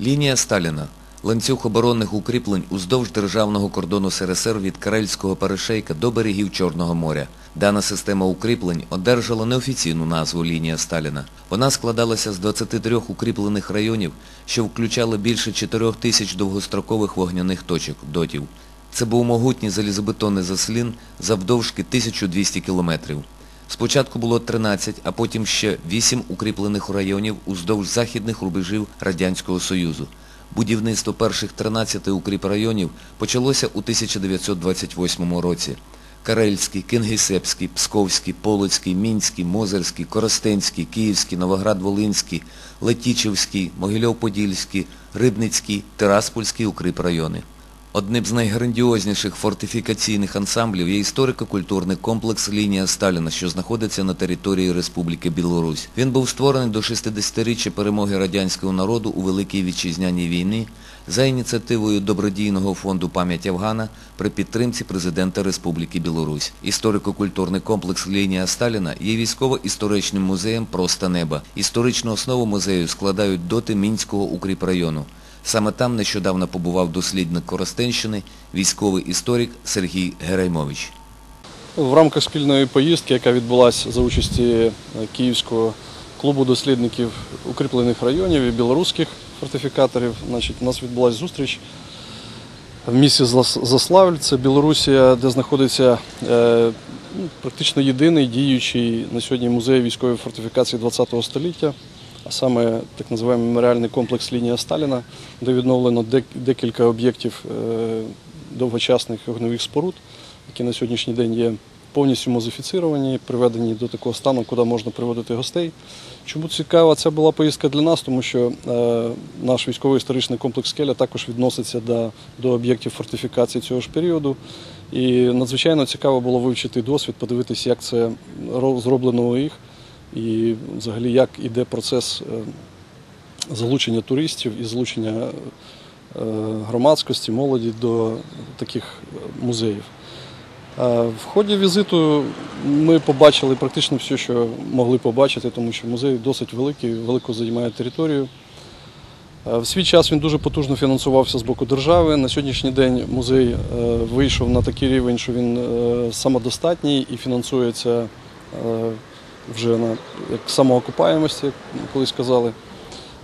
Лінія Сталіна. Ланцюг оборонних укріплень уздовж державного кордону СРСР від Карельського перешейка до берегів Чорного моря. Дана система укріплень одержала неофіційну назву «Лінія Сталіна». Вона складалася з 23 укріплених районів, що включали більше 4 тисяч довгострокових вогняних точок – дотів. Це був могутній залізобетонний заслін завдовжки 1200 кілометрів. Спочатку було 13, а потім ще 8 укріплених районів уздовж західних рубежів Радянського Союзу. Будівництво перших 13 укріпрайонів почалося у 1928 році. Карельський, Кингісепський, Псковський, Полоцький, Мінський, Мозерський, Коростенський, Київський, Новоград-Волинський, Летічівський, Могильов-Подільський, Рибницький, Тираспольський укріпрайони. Одним з найграндіозніших фортифікаційних ансамблів є історико-культурний комплекс «Лінія Сталіна», що знаходиться на території Республіки Білорусь. Він був створений до 60-річчя перемоги радянського народу у Великій Вітчизняній війні за ініціативою добродійного фонду «Пам'ять Афгана» при підтримці президента Республіки Білорусь. Історико-культурний комплекс «Лінія Сталіна» є військово-історичним музеєм «Просто неба». Історичну основу музею складають доти Мінського укріпрайону. Саме там нещодавно побував дослідник Коростенщини, військовий історик Сергій Гераймович. В рамках спільної поїздки, яка відбулася за участі е, Київського клубу дослідників укріплених районів і білоруських фортифікаторів, значить, у нас відбулася зустріч в місті Заславль, це Білорусія, де знаходиться е, ну, практично єдиний діючий на сьогодні музей військової фортифікації ХХ століття, а саме так називаємо меморіальний комплекс Лінія Сталіна, де відновлено декілька об'єктів е, довгочасних огневих споруд, які на сьогоднішній день є повністю мозифіцировані, приведені до такого стану, куди можна приводити гостей. Чому цікава ця була поїздка для нас, тому що е, наш військово-історичний комплекс Скеля також відноситься до, до об'єктів фортифікації цього ж періоду. І надзвичайно цікаво було вивчити досвід, подивитися, як це зроблено у їх, і взагалі як іде процес е, залучення туристів і залучення е, громадськості, молоді до таких е, музеїв. В ході візиту ми побачили практично все, що могли побачити, тому що музей досить великий, велико займає територію. В свій час він дуже потужно фінансувався з боку держави. На сьогоднішній день музей вийшов на такий рівень, що він самодостатній і фінансується вже на як самоокупаємості, як колись казали.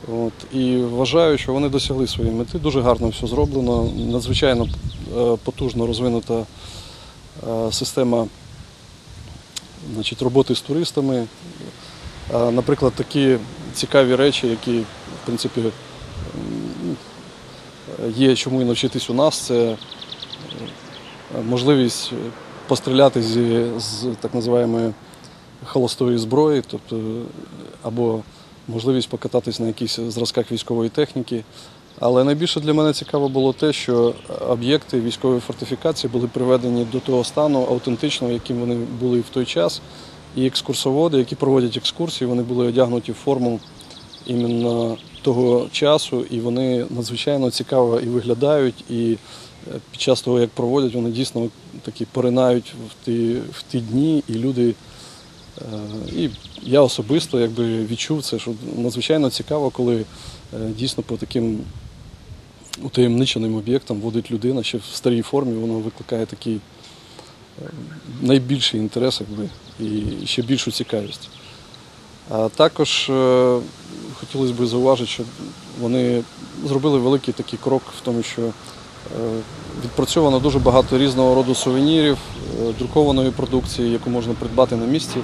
От, і вважаю, що вони досягли своєї мети. Дуже гарно все зроблено, надзвичайно е, потужно розвинута е, система значить, роботи з туристами. Е, Наприклад, такі цікаві речі, які в принципі є чому і навчитись у нас, це можливість постріляти зі, з так називаємої холостої зброї, тобто або можливість покататись на якихось зразках військової техніки. Але найбільше для мене цікаво було те, що об'єкти військової фортифікації були приведені до того стану автентичного, яким вони були в той час. І екскурсоводи, які проводять екскурсії, вони були одягнуті в форму іменно того часу, і вони надзвичайно цікаво і виглядають. І е, під час того, як проводять, вони дійсно такі поринають в ті, в ті дні, і люди. Е, І я особисто якби відчув це, що надзвичайно цікаво, коли е, дійсно по таким утаємниченим об'єктам водить людина ще в старій формі, воно викликає такий е, найбільший інтерес якби, і ще більшу цікавість. А також хотілося б зауважити, що вони зробили великий такий крок в тому, що відпрацьовано дуже багато різного роду сувенірів, друкованої продукції, яку можна придбати на місці.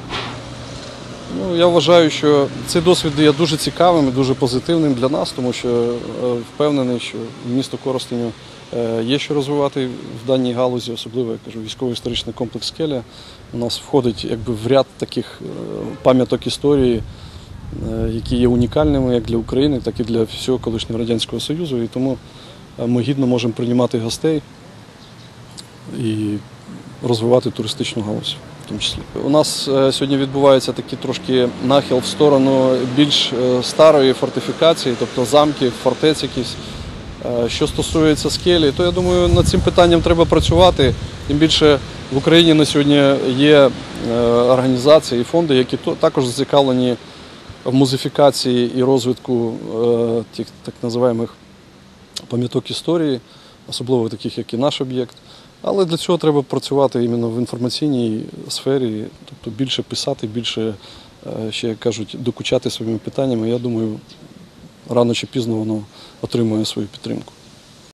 Ну, я вважаю, що цей досвід є дуже цікавим і дуже позитивним для нас, тому що е, впевнений, що місто Коростеню е, є що розвивати в даній галузі, особливо я кажу, військово-історичний комплекс Скеля. У нас входить якби в ряд таких е, пам'яток історії, які є унікальними як для України, так і для всього колишнього Радянського Союзу. І тому ми гідно можемо приймати гостей і розвивати туристичну галузь. В тому числі у нас е, сьогодні відбувається такий трошки нахил в сторону більш е, старої фортифікації, тобто замки, фортець якісь. Е, Що стосується скелі, то я думаю, над цим питанням треба працювати. Тим більше в Україні на сьогодні є організації і фонди, які також зацікавлені в музифікації і розвитку тих так називаємих пам'яток історії, особливо таких, як і наш об'єкт. Але для цього треба працювати іменно в інформаційній сфері, тобто більше писати, більше, е, ще як кажуть, докучати своїми питаннями. Я думаю, рано чи пізно воно отримує свою підтримку.